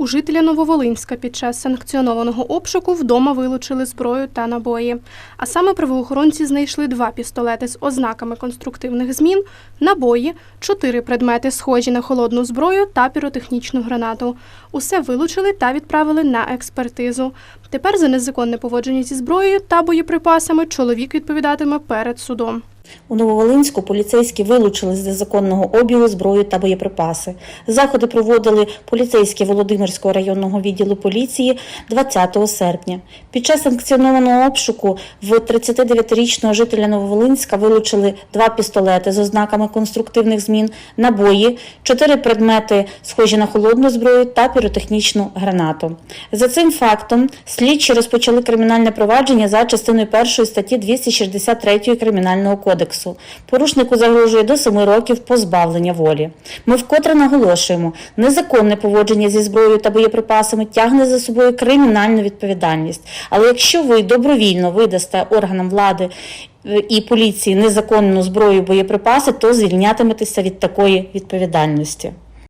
У жителя Нововолинська під час санкціонованого обшуку вдома вилучили зброю та набої. А саме правоохоронці знайшли два пістолети з ознаками конструктивних змін, набої, чотири предмети, схожі на холодну зброю та піротехнічну гранату. Усе вилучили та відправили на експертизу. Тепер за незаконне поводження зі зброєю та боєприпасами чоловік відповідатиме перед судом. У Нововолинську поліцейські вилучили з незаконного обігу зброю та боєприпаси. Заходи проводили поліцейські Володимирського районного відділу поліції 20 серпня. Під час санкціонованого обшуку в 39-річного жителя Нововолинська вилучили два пістолети з ознаками конструктивних змін, набої, чотири предмети, схожі на холодну зброю та піротехнічну гранату. За цим фактом слідчі розпочали кримінальне провадження за частиною 1 статті 263 Кримінального кодексу. Порушнику загрожує до 7 років позбавлення волі. Ми вкотре наголошуємо, незаконне поводження зі зброєю та боєприпасами тягне за собою кримінальну відповідальність. Але якщо ви добровільно видасте органам влади е, і поліції незаконну зброю боєприпаси, то звільнятиметеся від такої відповідальності.